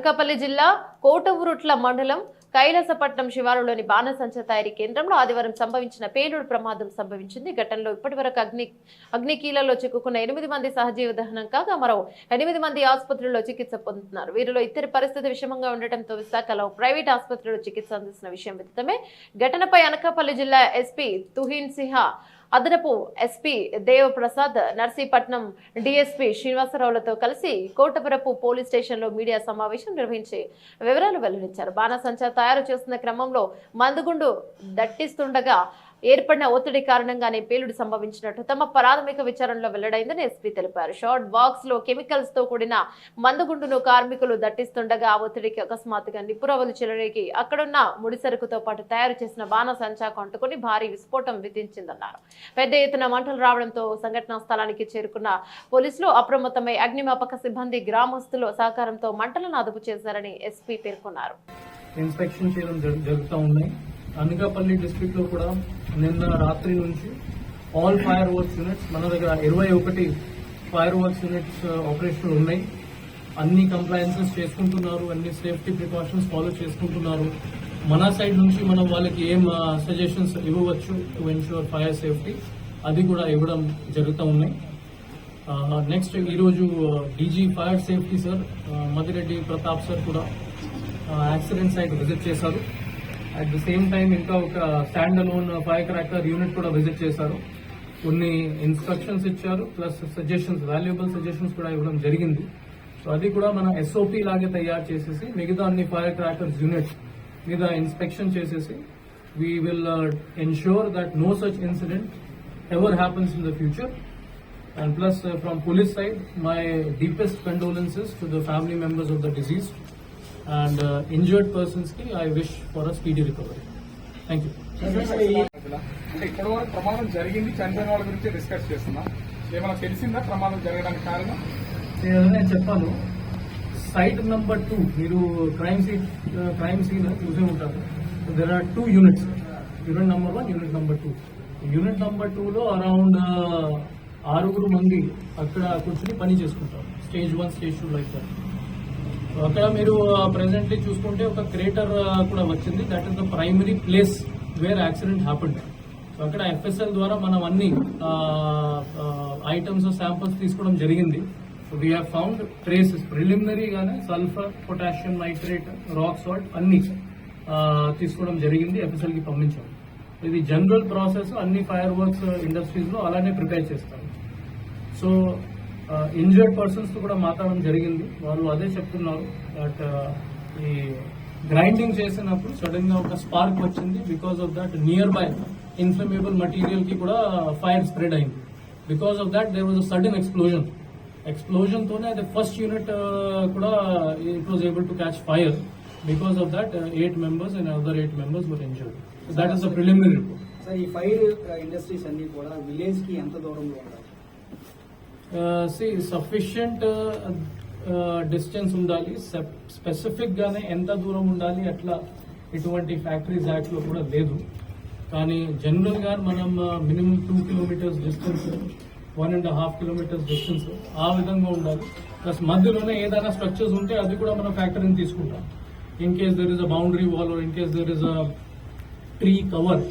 అనకాపల్లి జిల్లా కోటవురుట్ల మండలం కైలాసపట్నం శివారులోని బాణసంచ తయారీ కేంద్రంలో ఆదివారం సంభవించిన పేలుడు ప్రమాదం సంభవించింది. ఘటనలో ఇప్పటివరకు అగ్ని అగ్నికీలలో చిక్కుకున్న ఎనిమిది మంది సహజీవ దహనం కాగా మరో ఎనిమిది మంది ఆసుపత్రిలో చికిత్స పొందుతున్నారు. వీరిలో ఇద్దరి పరిస్థితి విషమంగా ఉండటంతో విశాఖలో ప్రైవేట్ ఆసుపత్రిలో చికిత్స అందిస్తున్న విషయం విదితమే ఘటనపై అనకాపల్లి జిల్లా ఎస్పీ తుహీన్ సిహా అదనపు ఎస్పీ దేవప్రసాద్ నర్సీపట్నం డిఎస్పీ శ్రీనివాసరావులతో కలిసి కోటపురపు పోలీస్ స్టేషన్లో మీడియా సమావేశం నిర్వహించి వివరాలు వెల్లడించారు. బాణసంచా తయారు చేస్తున్న క్రమంలో మందుగుండు దట్టిస్తుండగా ఏర్పడిన ఒత్తిడి కారణంగానే పేలుడు సంభవించినట్టు తమ ప్రాథమిక విచారణలో వెల్లడైందని ఎస్పీ తెలిపారు. షార్ట్ బాక్స్లో కెమికల్స్తో కూడిన మందుగుండును కార్మికులు దట్టిస్తుండగా ఆ ఒత్తిడికి అకస్మాత్తుగా నిపురవలు చెలరేగి అక్కడున్న ముడిసరుకుతో పాటు తయారు చేసిన బాణ సంచాకు అంటుకుని భారీ విస్ఫోటం విధించిందన్నారు. పెద్ద ఎత్తున మంటలు రావడంతో సంఘటనా స్థలానికి చేరుకున్న పోలీసులు అప్రమత్తమై అగ్నిమాపక సిబ్బంది గ్రామస్తుల సహకారంతో మంటలను అదుపు చేశారని ఎస్పీ పేర్కొన్నారు. ఇన్స్పెక్షన్ చేయడం జరుగుతూ ఉన్నాయి. అనకాపల్లి డిస్ట్రిక్ట్లో కూడా నిన్న రాత్రి నుంచి ఆల్ ఫైర్ వర్క్స్ యూనిట్స్ మన దగ్గర ఇరవై ఒకటి ఫైర్ వర్క్స్ యూనిట్స్ ఆపరేషన్ ఉన్నాయి. అన్ని కంప్లైన్సెస్ చేసుకుంటున్నారు అన్ని సేఫ్టీ ప్రికాషన్స్ ఫాలో చేసుకుంటున్నారు. మన సైడ్ నుంచి మనం వాళ్ళకి ఏం uh, సజెషన్స్ ఇవ్వవచ్చు టు ఎన్ష్యూర్ ఫైర్ సేఫ్టీ అది కూడా ఇవ్వడం జరుగుతూ ఉన్నాయి. నెక్స్ట్ ఈరోజు DG fire safety sir Madireddy Pratap sir కూడా యాక్సిడెంట్ సైట్ విజిట్ చేశారు. అట్ ది సేమ్ టైం ఇంకా ఒక stand alone fire cracker unit కూడా విజిట్ చేశారు. కొన్ని ఇన్స్ట్రక్షన్స్ ఇచ్చారు ప్లస్ సజెషన్స్ వాల్యుబుల్ సజెషన్స్ కూడా ఇవ్వడం జరిగింది. సో అది కూడా మన ఎస్ఓపి లాగే తయారు చేసేసి మిగతా అన్ని ఫైర్ క్రాకర్స్ యూనిట్స్ మీద ఇన్స్పెక్షన్ చేసేసి we will ensure that no such incident ever happens in the future and plus from police side my deepest condolences to the family members of the deceased injured persons. Ki I wish for a speedy recovery. Thank you. అంటే ఇప్పటి వరకు ప్రమాదం జరిగింది. చనిపోయిన వాళ్ళ గురించి discuss చేస్తున్నాం. ఏమైనా తెలిసిందా ప్రమాదం జరగడానికి కారణం? నేను చెప్పాను. సైట్ నంబర్ టూ మీరు క్రైమ్ సీన్ క్రైమ్ సీన్ చూసే ఉంటారు. There are two units unit number one unit number two unit number టూలో అరౌండ్ ఆరుగురు మంది అక్కడ కూర్చుని పని చేసుకుంటారు. Stage one stage two like that so అక్కడ మీరు ప్రెసెంట్లీ చూసుకుంటే ఒక క్రేటర్ కూడా వచ్చింది. That is the primary place where accident happened so అక్కడ ఎఫ్ఎస్ఎల్ ద్వారా మనం అన్ని ఐటమ్స్ శాంపుల్స్ తీసుకోవడం జరిగింది. So we have found traces ప్రిలిమినరీగానే sulphur potassium nitrate rock salt అన్ని తీసుకోవడం జరిగింది ఎఫ్ఎస్ఎల్కి పంపించాం. ఇది జనరల్ ప్రాసెస్ అన్ని ఫైర్ వర్క్స్ ఇండస్ట్రీస్లో అలానే ప్రిపేర్ చేస్తారు. సో ఇంజర్డ్ పర్సన్స్తో కూడా మాట్లాడడం జరిగింది. వాళ్ళు అదే చెప్తున్నారు దట్ ఈ గ్రైండింగ్ చేసినప్పుడు సడన్గా ఒక స్పార్క్ వచ్చింది. Because of that nearby inflammable మటీరియల్కి కూడా ఫైర్ స్ప్రెడ్ అయింది. Because of that there was a sudden explosion explosion తోనే అది ఫస్ట్ యూనిట్ కూడా it was able to catch fire because of that eight members and other eight members were injured that is a preliminary report sir ఈ fire industries అన్ని కూడా విలేజ్కి ఎంత దూరంలో ఉండాలి? సి సఫిషియంట్ డిస్టెన్స్ ఉండాలి. స్పెసిఫిక్ గానే ఎంత దూరం ఉండాలి అట్లా ఇటువంటి ఫ్యాక్టరీస్ యాక్ట్లో కూడా లేదు. కానీ జనరల్గా మనం minimum two kilometres distance one and half kilometres distance ఆ విధంగా ఉండాలి. ప్లస్ మధ్యలోనే ఏదైనా స్ట్రక్చర్స్ ఉంటే అది కూడా మనం ఫ్యాక్టరీని తీసుకుంటాం. In case there is a boundary wall in case there is a tree cover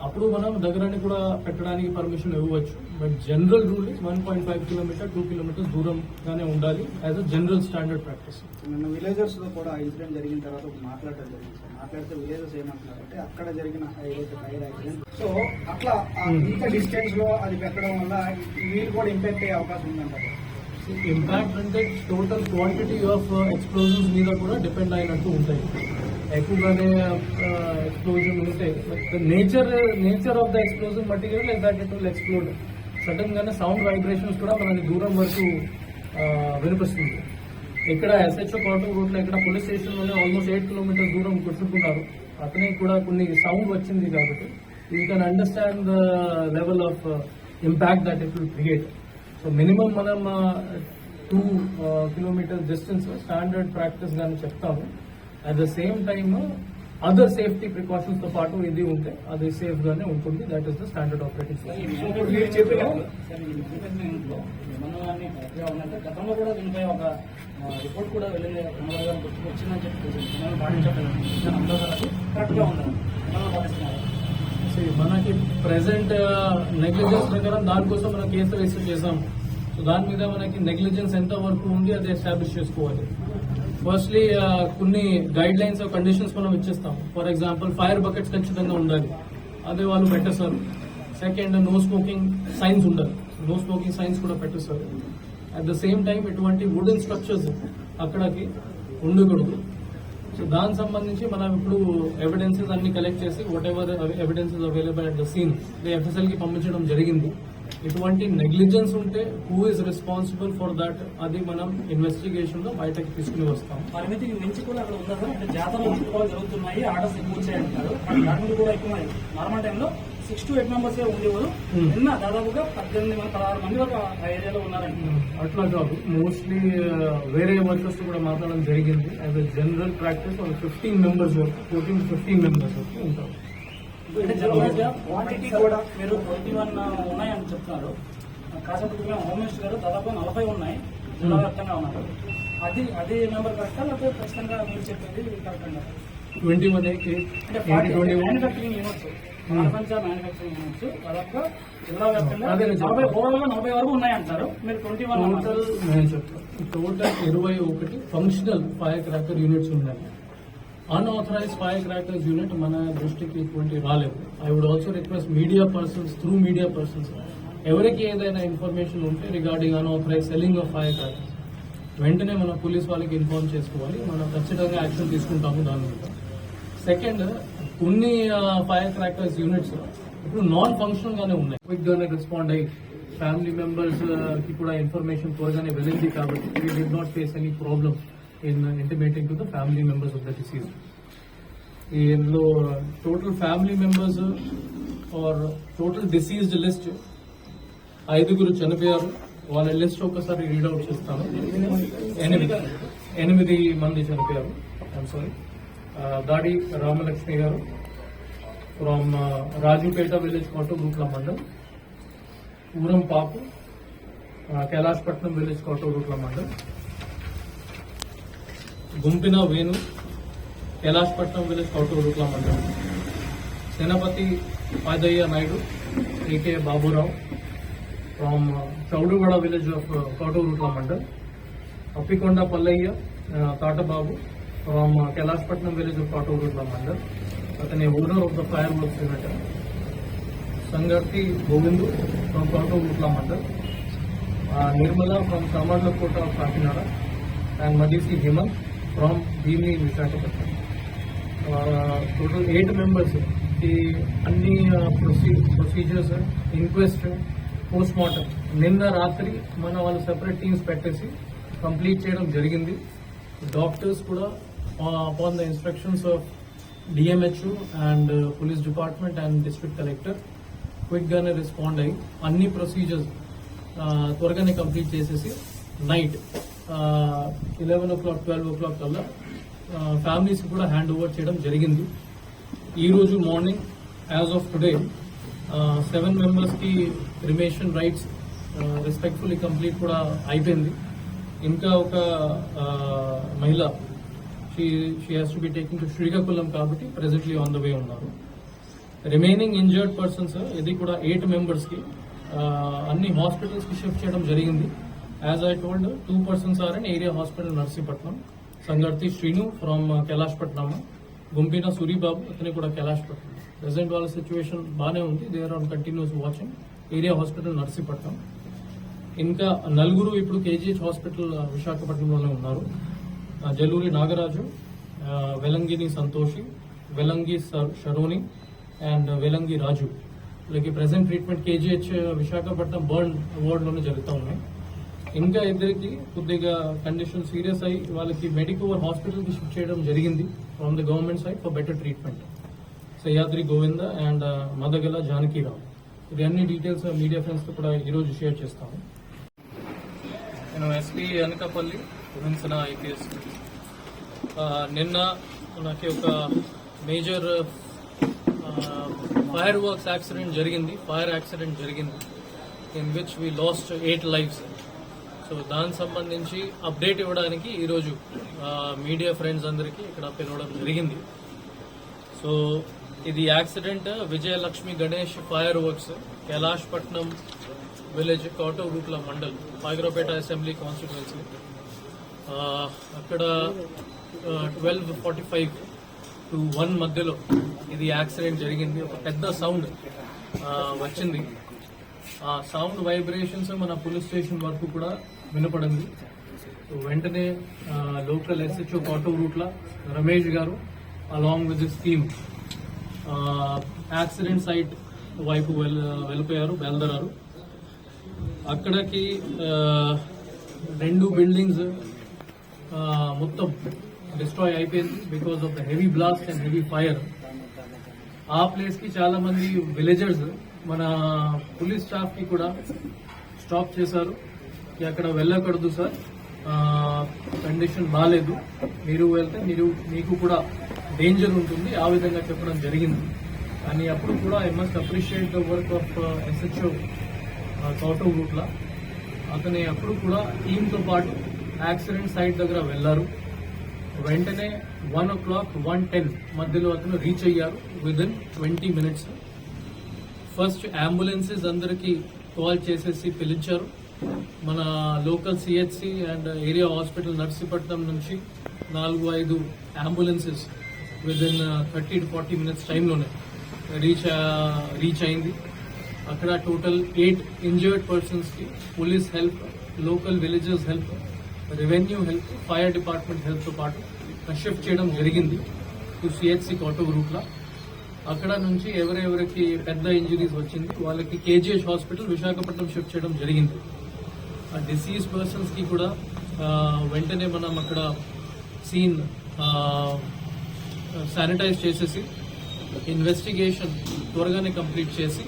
అప్పుడు మనం దగ్గరని కూడా పెట్టడానికి పర్మిషన్ ఇవ్వవచ్చు. But general rule is one point five kilometre two kilometres దూరంగానే ఉండాలి as a general standard practice నిన్న విలేజర్స్లో కూడా ఇన్సిడెంట్ జరిగిన తర్వాత ఒక మాట్లాడటం జరిగింది సార్. మాట్లాడితే విలేజర్స్ ఏమంటున్నారంటే అక్కడ జరిగిన ఏదైతే ఫైర్ యాక్సిడెంట్ సో అట్లా Hmm. ఇంత డిస్టెన్స్లో అది పెట్టడం వల్ల వీళ్ళు కూడా ఇంపాక్ట్ అయ్యే అవకాశం ఉందంటారు ఇంపాక్ట్ అంటే టోటల్ క్వాంటిటీ ఆఫ్ ఎక్స్ప్లోజన్స్ మీద కూడా డిపెండ్ అయినట్టు ఉంటాయి. ఎక్కువగానే ఎక్స్ప్లోజన్ ఉంటే nature nature of the explosion material like that it will explode sudden గానే సౌండ్ వైబ్రేషన్స్ కూడా మనకి దూరం వరకు వినిపిస్తుంది. ఇక్కడ ఎస్హెచ్ఓ కోటం రూట్లో ఇక్కడ పోలీస్ స్టేషన్లోనే ఆల్మోస్ట్ ఎయిట్ కిలోమీటర్స్ దూరం కొట్టుకున్నారు అతనికి కూడా కొన్ని సౌండ్ వచ్చింది కాబట్టి you can understand the level of impact that it will create so minimum మనం two kilometre distance standard practice కానీ చెప్తాము. At the same time other safety ప్రికాషన్స్తో పాటు ఇది ఉంటే అది సేఫ్ గానే ఉంటుంది. That is the standard operating గతంలో కూడా దీనిపై ఒక రిపోర్ట్ కూడా వెళ్ళింది వచ్చిందని చెప్పి మనకి ప్రెసెంట్ నెగ్లిజెన్స్ ప్రకారం దానికోసం మనం కేసు రిజిస్టర్ చేసాం సో దాని మీద మనకి నెగ్లిజెన్స్ ఎంత వరకు ఉంది అది ఎస్టాబ్లిష్ చేసుకోవాలి. ఫస్ట్లీ uh, కొన్ని గైడ్ లైన్స్ కండిషన్స్ మనం ఇచ్చేస్తాం. ఫర్ ఎగ్జాంపుల్ ఫైర్ బకెట్స్ ఖచ్చితంగా ఉండాలి. అదే వాళ్ళు పెట్టేస్తారు. సెకండ్ నో స్మోకింగ్ సైన్స్ ఉండదు. నో స్మోకింగ్ సైన్స్ కూడా పెట్టేస్తారు. అట్ ద సేమ్ టైం ఇటువంటి వుడెన్ స్ట్రక్చర్స్ అక్కడికి ఉండకూడదు. సో దానికి సంబంధించి మనం ఇప్పుడు ఎవిడెన్సెస్ అన్ని కలెక్ట్ చేసి whatever evidences available at the scene ఎఫ్ఎస్ఎల్కి పంపించడం జరిగింది. ఇటువంటి నెగ్లిజెన్స్ ఉంటే who is responsible for that అది మనం ఇన్వెస్టిగేషన్లో బయటకి తీసుకుని వస్తాం. పరిమితికి మించి కూడా అక్కడ ఉందా సార్? అంటే జాతరలు చుట్టుకోవాలి జరుగుతున్నాయి ఆర్డర్స్ ఎక్కువ వచ్చాయంటారు దాని కూడా ఎక్కువ నార్మల్ టైంలో సిక్స్ టు ఎయిట్ మెంబర్స్ ఉండేవారు. Hmm. నిన్న దాదాపుగా పద్దెనిమిది మంది పదహారు మంది వరకు ఆ ఏరియాలో ఉన్నారంటున్నారు అట్లా కాదు. మోస్ట్లీ వేరే వర్కర్స్ కూడా మాట్లాడడం జరిగింది. యాజ్ అ జనరల్ ప్రాక్టీస్ ఒక ఫిఫ్టీన్ మెంబర్స్ వరకు ఫోర్టీన్ ఫిఫ్టీన్ మెంబర్స్ వరకు ఉంటారు. క్వాంటిటీ కూడా మీరు ట్వంటీ వన్ ఉన్నాయని చెప్తున్నారు. కాసేపటి క్రితం హోమ్ మినిస్టర్ గారు దాదాపు నలభై ఉన్నాయి. జిల్లా వ్యాప్తంగా ఉన్నారు. అది అది నెంబర్ కరెక్టా లేకపోతే ఖచ్చితంగా మీరు చెప్పేది కరెక్ట్ అంటారు ట్వంటీ వన్. అంటే మ్యానుఫాక్చరింగ్ యూనిట్స్ ప్రపంచ మ్యానుఫాక్చరింగ్ యూనిట్స్ దాదాపుగా జిల్లా వ్యాప్తంగా నలభై. ఓవరాల్గా నలభై వరకు ఉన్నాయంటారు. మీరు ట్వంటీ వన్ టోటల్ నేను చెప్తాను టోటల్ ఇరవై ఒకటి ఫంక్షనల్ ఫైర్ క్రాకర్ యూనిట్స్ ఉన్నాయి. అన్ఆథరైజ్ ఫైర్ క్రాకర్స్ యూనిట్ మన దృష్టికి ఎటువంటి రాలేదు. I would also request media persons through media persons ఎవరికి ఏదైనా ఇన్ఫర్మేషన్ ఉంటే regarding unauthorised selling of fire crackers వెంటనే మనం పోలీస్ వాళ్ళకి ఇన్ఫార్మ్ చేసుకోవాలి. మనం ఖచ్చితంగా యాక్షన్ తీసుకుంటాము దాని మీద. సెకండ్ కొన్ని ఫైర్ క్రాకర్స్ యూనిట్స్ ఇప్పుడు నాన్ ఫంక్షనల్ గానే ఉన్నాయి. క్విక్ గానే రెస్పాండ్ అయ్యి ఫ్యామిలీ మెంబర్స్కి కూడా ఇన్ఫర్మేషన్ త్వరగానే వెళ్ళింది కాబట్టి we did not face any problems in intimating to the family members of the deceased ఇందులో total family members or total deceased list ఐదుగురు చనిపోయారు. వాళ్ళ లిస్ట్ ఒకసారి రీడౌట్ చేస్తాను. ఎనిమిది ఎనిమిది మంది చనిపోయారు. I'm sorry uh, Dadi Ramalakshmi garu from uh, Rajupeta village Kotagutla mandal. Ooram Papu uh, Kailasapatnam village Kotagutla mandal. Gumpina Venu Kailasapatnam village Kotagutla మండలం. Senapathi Padayya Naidu AK Baburao from Chowdugada village of Kotagutla mandal. Appikonda Pallayya Tatababu from Kailasapatnam village of Kotagutla mandal. అతని owner of the fireworks unit Sangarthi Govindu from Kotagutla mandal. Nirmala from Samarlakota of Kakinada. And Madisi Himanth from Bhimini Visakhapatnam. Total eight members ఈ అన్ని procedures inquest post mortem నిన్న రాత్రి మన వాళ్ళు separate teams పెట్టేసి complete చేయడం జరిగింది. Doctors కూడా upon the instructions of DMHO and police department and district collector క్విక్గానే respond అయ్యి అన్ని ప్రొసీజర్స్ త్వరగానే కంప్లీట్ చేసేసి night eleven o'clock twelve o'clock కల్లా ఫ్యామిలీస్ కూడా హ్యాండ్ ఓవర్ చేయడం జరిగింది. ఈరోజు morning as of today seven మెంబర్స్కి రిమేషన్ రైట్స్ రెస్పెక్ట్ఫుల్లీ కంప్లీట్ కూడా అయిపోయింది. ఇంకా ఒక మహిళ she she has to be taking to Srikakulam కాబట్టి ప్రెసెంట్లీ ఆన్ ద వే ఉన్నారు. రిమైనింగ్ ఇంజర్డ్ పర్సన్స్ ఇది కూడా ఎయిట్ మెంబర్స్కి అన్ని హాస్పిటల్స్కి షిఫ్ట్ చేయడం జరిగింది. As I told two persons are in area hospital Narsipatnam Sangarthi Srinu from Kailashpatnam Gumpina Suribabu అతని కూడా కైలాష్పట్నం ప్రెసెంట్ వాళ్ళ సిచ్యువేషన్ బాగానే ఉంది. They are on continuous watching area hospital Narsipatnam ఇంకా నలుగురు ఇప్పుడు కేజీహెచ్ హాస్పిటల్ విశాఖపట్నంలోనే ఉన్నారు. జల్లూరి నాగరాజు వెలంగిని సంతోషి వెలంగి షరోని అండ్ వెలంగి రాజు వీళ్ళకి present treatment KGH Visakhapatnam burn వార్డ్లోనే జరుగుతూ ఉన్నాయి. ఇంకా ఇద్దరికి కొద్దిగా కండిషన్ సీరియస్ అయ్యి వాళ్ళకి మెడికోవర్ హాస్పిటల్కి షిఫ్ట్ చేయడం జరిగింది from the government side for better treatment Sahyadri Govinda and Madagala Janakirao ఇది అన్ని డీటెయిల్స్ మీడియా ఫ్రెండ్స్తో కూడా ఈరోజు షేర్ చేస్తాము. నేను ఎస్పీ అనకాపల్లి విన్సన ఐపీఎస్ నిన్న మనకి ఒక మేజర్ ఫైర్ వర్క్స్ యాక్సిడెంట్ జరిగింది. ఫైర్ యాక్సిడెంట్ జరిగింది. In which we lost eight lifes so దానికి సంబంధించి అప్డేట్ ఇవ్వడానికి ఈరోజు మీడియా ఫ్రెండ్స్ అందరికీ ఇక్కడ పిలవడం జరిగింది. సో ఇది accident Vijayalakshmi Ganesh fireworks Kailashpatnam village Koturutla mandal Pagirapeta assembly constituency అక్కడ twelve forty five to one మధ్యలో ఇది యాక్సిడెంట్ జరిగింది. ఒక పెద్ద సౌండ్ వచ్చింది. ఆ సౌండ్ వైబ్రేషన్స్ మన పోలీస్ స్టేషన్ వరకు కూడా వినపడింది. వెంటనే local SHO కాటో రూట్ల Ramesh garu along with this team accident site వైపు వెళ్ళిపోయారు బయలుదేరారు. అక్కడికి రెండు బిల్డింగ్స్ మొత్తం డిస్ట్రాయ్ అయిపోయింది because of the heavy blast and heavy fire ఆ ప్లేస్కి చాలామంది చాలా మంది విలేజర్స్ మన పోలీస్ స్టాఫ్కి కూడా స్టాప్ చేశారు. అక్కడ వెళ్ళకూడదు సార్. కండిషన్ బాగాలేదు మీరు వెళ్తే మీరు మీకు కూడా డేంజర్ ఉంటుంది. ఆ విధంగా చెప్పడం జరిగింది. కానీ అప్పుడు కూడా I must appreciate the work of SHO Couto రూట్ల అతని అప్పుడు కూడా టీంతో పాటు యాక్సిడెంట్ సైట్ దగ్గర వెళ్ళారు. వెంటనే one o'clock one ten మధ్యలో అతను రీచ్ అయ్యారు. Within twenty minutes first ambulances అందరికీ కాల్ చేసేసి పిలిచారు. మన local CHC and area hospital Narsipatnam నుంచి నాలుగు ఐదు ambulances within thirty to forty minutes టైంలోనే రీచ్ రీచ్ అయింది. అక్కడ టోటల్ ఎయిట్ ఇంజర్డ్ పర్సన్స్కి police help local villages help revenue help fire department హెల్ప్తో పాటు షిఫ్ట్ చేయడం జరిగింది. టు సిహెచ్సి ఆటో గ్రూప్లో అక్కడ నుంచి ఎవరెవరికి పెద్ద ఇంజరీస్ వచ్చింది వాళ్ళకి కేజీహెచ్ హాస్పిటల్ విశాఖపట్నం షిఫ్ట్ చేయడం జరిగింది. ఆ డిసీజ్ పర్సన్స్కి కూడా వెంటనే మనం అక్కడ సీన్ శానిటైజ్ చేసేసి ఇన్వెస్టిగేషన్ త్వరగానే కంప్లీట్ చేసి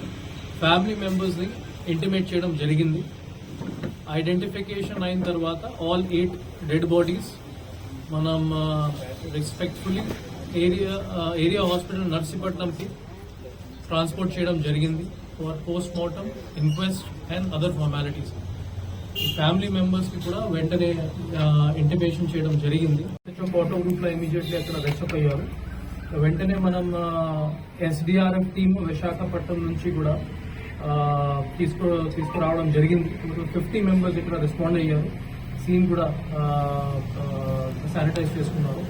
ఫ్యామిలీ మెంబర్స్ని ఇంటిమేట్ చేయడం జరిగింది. ఐడెంటిఫికేషన్ అయిన తర్వాత ఆల్ ఎయిట్ డెడ్ బాడీస్ మనం రెస్పెక్ట్ఫుల్లీ ఏరియా ఏరియా హాస్పిటల్ నర్సీపట్నంకి ట్రాన్స్పోర్ట్ చేయడం జరిగింది for post mortem inquest and other formalities family మెంబర్స్కి కూడా వెంటనే ఇంటిమేషన్ చేయడం జరిగింది. ఫోటో గ్రూప్లో ఇమీడియట్లీ అక్కడ రెచ్చప్ అయ్యారు. వెంటనే మనం ఎస్డిఆర్ఎఫ్ టీమ్ విశాఖపట్నం నుంచి కూడా తీసుకు తీసుకురావడం జరిగింది. ఫిఫ్టీ మెంబర్స్ ఇక్కడ రెస్పాండ్ అయ్యారు. సీన్ కూడా శానిటైజ్ చేసుకున్నారు.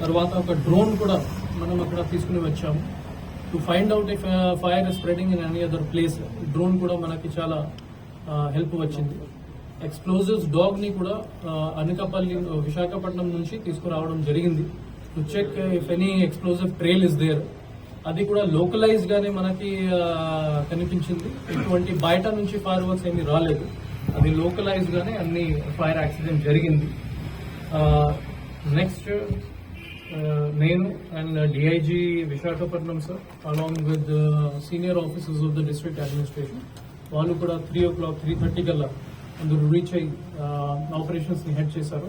తర్వాత ఒక డ్రోన్ కూడా మనం అక్కడ తీసుకుని వచ్చాము. To find out if fire spreading in any other place drone కూడా మనకి చాలా హెల్ప్ వచ్చింది. ఎక్స్ప్లోజివ్స్ డాగ్ని కూడా అనకాపల్లి విశాఖపట్నం నుంచి తీసుకురావడం జరిగింది. To check if any explosive trail is there అది కూడా లోకలైజ్ గానే మనకి కనిపించింది. ఎటువంటి బయట నుంచి ఫైర్ వర్క్స్ ఏమీ రాలేదు. అది లోకలైజ్ గానే అన్ని ఫైర్ యాక్సిడెంట్ జరిగింది. నెక్స్ట్ నేను and DIG Visakhapatnam sir along with senior officers of the district administration వాళ్ళు కూడా three o'clock three thirty కల్లా అందరూ రీచ్ అయ్యి ఆపరేషన్స్ని హెడ్ చేశారు.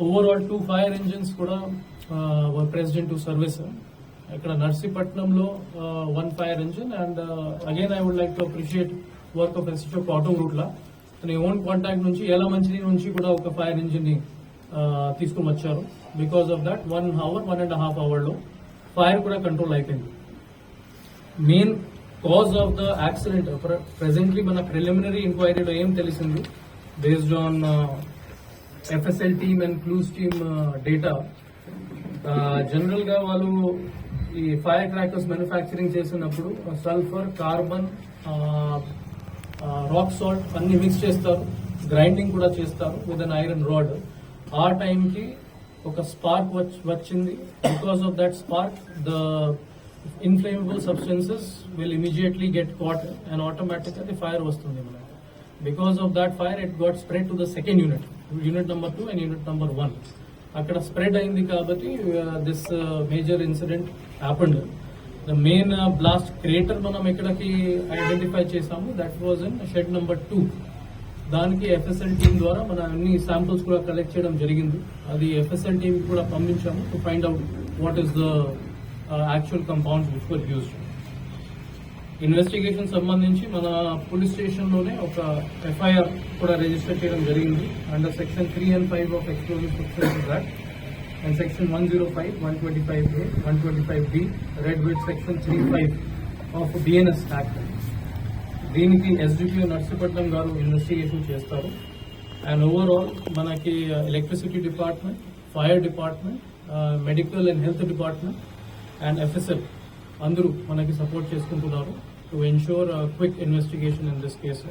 ఓవరాల్ టూ ఫైర్ ఇంజిన్స్ కూడా ప్రెసిడెంట్ టు సర్వీస్ ఇక్కడ నర్సీపట్నంలో one fire engine and again I would like to appreciate work of SF auto రూట్లో తన ఓన్ కాంటాక్ట్ నుంచి ఎలా మంచిది నుంచి కూడా ఒక ఫైర్ ఇంజిన్ని తీసుకుని వచ్చారు because of that one hour one and half అవర్లో ఫైర్ కూడా కంట్రోల్ అయిపోయింది. Main cause of the accident presently మన ప్రిలిమినరీ ఎంక్వైరీలో ఏం తెలిసింది? Based on FSL team and clues team data జనరల్గా వాళ్ళు ఈ ఫైర్ క్రాకర్స్ మ్యానుఫ్యాక్చరింగ్ చేసినప్పుడు సల్ఫర్ కార్బన్ రాక్ సాల్ట్ అన్ని మిక్స్ చేస్తారు. గ్రైండింగ్ కూడా చేస్తారు విత్ అన్ ఐరన్ రాడ్ ఆ టైంకి ఒక స్పార్క్ వచ్చింది. Because of that spark the inflammable substances will immediately get caught and automatic అది ఫైర్ వస్తుంది మనకి. Because of that fire it got spread to the second unit unit number two and unit number one అక్కడ spread అయింది కాబట్టి this major incident happened the main blast creator మనం ఎక్కడికి identify చేసాము. That was in shed number two దానికి FSL team ద్వారా మన అన్ని శాంపుల్స్ కూడా కలెక్ట్ చేయడం జరిగింది. అది ఎఫ్ఎస్ఎల్ టీం కూడా పంపించాము to find out what is the actual compounds which were use investigation సంబంధించి మన పోలీస్ స్టేషన్లోనే ఒక ఎఫ్ఐఆర్ కూడా రిజిస్టర్ చేయడం జరిగింది. Under section three and five of explosive substances act and section one zero five one twenty five A one twenty five B read with section three five of BNS act దీనికి SDPO Narsipatnam గారు investigation చేస్తారు. And overall మనకి electricity department fire department medical and health department and FSL అందరూ మనకి support చేసుకుంటున్నారు to ensure quick investigation in this case